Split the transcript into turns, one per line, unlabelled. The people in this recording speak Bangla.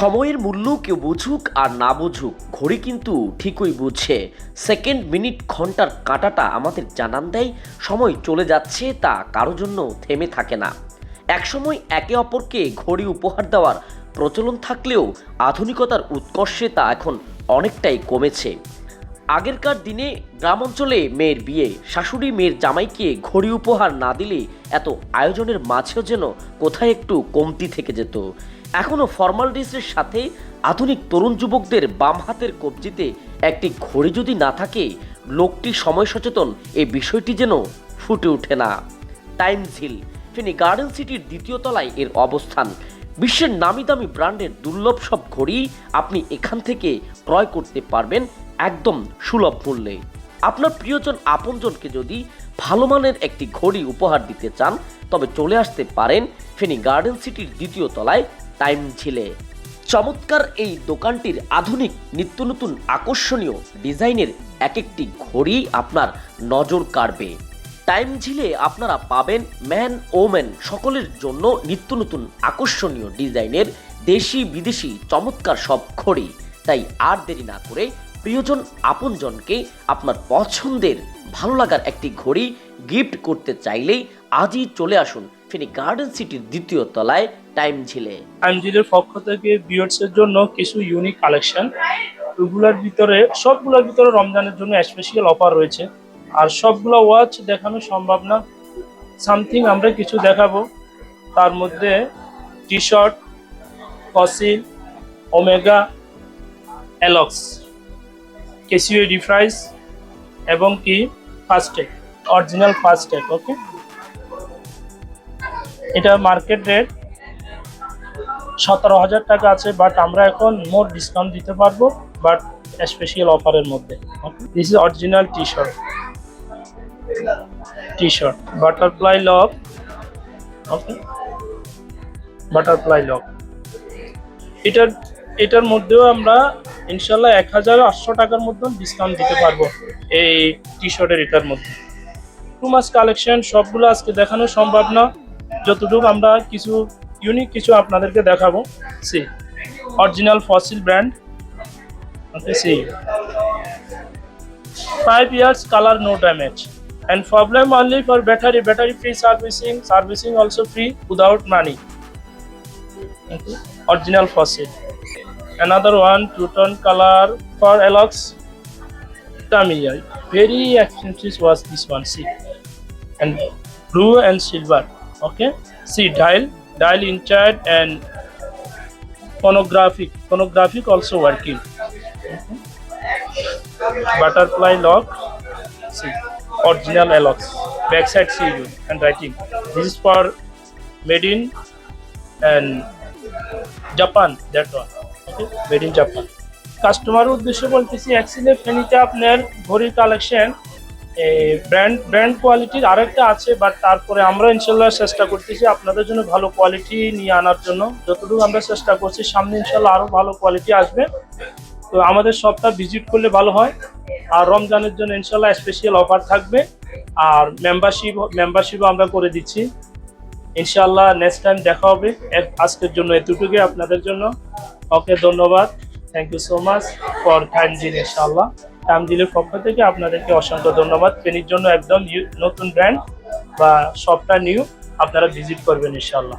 সময়ের মূল্য কেউ বুঝুক আর না বুঝুক, ঘড়ি কিন্তু ঠিকই বুঝছে সেকেন্ড মিনিট ঘণ্টার কাঁটাটা আমাদের জানান দেয়, সময় চলে যাচ্ছে তা কারও জন্য থেমে থাকে না। একসময় একে অপরকে ঘড়ি উপহার দেওয়ার প্রচলন থাকলেও আধুনিকতার উৎকর্ষে তা এখন অনেকটাই কমেছে। আগেরকার দিনে গ্রাম অঞ্চলে মেয়ের বিয়ে, শাশুড়ি মেয়ের জামাইকে ঘড়ি উপহার না দিলে এত আয়োজনের মাঝেও যেন কোথায় একটু কমতি থেকে যেত। এখনও ফর্মাল ড্রেসের সাথে আধুনিক তরুণ যুবকদের বাম হাতের কবজিতে একটি ঘড়ি যদি না থাকে, লোকটি সময় সচেতন এই বিষয়টি যেন ফুটে ওঠে না। টাইম ঝিল ফেনী গার্ডেন সিটির দ্বিতীয় তলায় এর অবস্থান। বিশ্বের নামি দামি ব্র্যান্ডের দুর্লভ সব ঘড়ি আপনি এখান থেকে ক্রয় করতে পারবেন একদম সুলভ মূল্যে। আপনার প্রিয়জন আপনজনকে যদি ভালো মানের একটি ঘড়ি উপহার দিতে চান, তবে চলে আসতে পারেন ফেনী গার্ডেন সিটির দ্বিতীয় তলায় টাইম ঝিলে। চমৎকার এই দোকানটির আধুনিক নিত্য নতুন আকর্ষণীয় ডিজাইনের এক একটি ঘড়ি আপনার নজর কাড়বে। টাইম ঝিলে আপনারা পাবেন ম্যান ওম্যান সকলের জন্য নিত্য নতুন আকর্ষণীয় ডিজাইনের দেশি বিদেশি চমৎকার সব ঘড়ি। তাই আর দেরি না করে প্রিয়জন আপনজনকে আপনার পছন্দের ভালো লাগার একটি ঘড়ি গিফট করতে চাইলেই আজই চলে আসুন ফেনী গার্ডেন সিটির দ্বিতীয় তলায় টাইম ঝিলে
আইনজিলের পক্ষ থেকে বিয়ার্স এর জন্য কিছু ইউনিক কালেকশন ওগুলোর ভিতরে, সবগুলোর ভিতরে রমজানের জন্য স্পেশাল অফার রয়েছে। আর সবগুলো ওয়াচ দেখানো সম্ভব না। সামথিং আমরা কিছু দেখাবো। তার মধ্যে T shirt Fossil Omega Alex Casio ডিফ্রাইস এবং কি ফাস্টেক অরিজিনাল ফাস্টেক ওকে এটা মার্কেট রেট সতেরো হাজার টাকা আছে বাট আমরা এখন মোর ডিসকাউন্ট দিতে পারব বাট স্পেশাল অফারের মধ্যে this is original T shirt T shirt butterfly lock okay butterfly lock এটার এটার মধ্যেও আমরা ইনশাল্লাহ এক হাজার আটশো টাকার মধ্যে ডিসকাউন্ট দিতে পারব এই টি শার্টের এটার মধ্যে। টু মাস কালেকশন সবগুলো আজকে দেখানো সম্ভব না। যতটুকু আমরা কিছু ইউনিক কিছু আপনাদেরকে দেখাবো। See original Fossil brand okay see five years colour no damage problem only for battery battery free servicing servicing also free, without money okay. original fossil another one two tone color for alox tamiya. Very expensive was this one see. And blue and silver okay? See dial dial inside and phonographic phonographic also working. Okay. butterfly lock see original alox backside see you and writing. This is for made in and japan that one made in japan. Customer উদ্দেশ্যে বলতেছি অ্যাক্সিলে ফেনিতে আপনার ঘড়ির কালেকশন ব্র্যান্ড ব্র্যান্ড কোয়ালিটির আরেকটা আছে বাট তারপরে আমরা ইনশাল্লাহ চেষ্টা করতেছি আপনাদের জন্য ভালো কোয়ালিটি নিয়ে আনার জন্য। যতটুকু আমরা চেষ্টা করছি, সামনে ইনশাল্লাহ আরও ভালো কোয়ালিটি আসবে। তো আমাদের শপটা ভিজিট করলে ভালো হয়। আর রমজানের জন্য ইনশাল্লাহ স্পেশাল অফার থাকবে। আর মেম্বারশিপ মেম্বারশিপও আমরা করে দিচ্ছি। ইনশাল্লাহ নেক্সট টাইম দেখা হবে। আজকের জন্য এতটুকু আপনাদের জন্য। ওকে, ধন্যবাদ। Thank you so much for time দিন ইনশাল্লাহ টাইম দিলের পক্ষ থেকে আপনাদেরকে অসংখ্য ধন্যবাদ। ফেনির জন্য একদম নতুন ব্র্যান্ড বা সবটা নিউ আপনারা ভিজিট করবেন ইনশাল্লাহ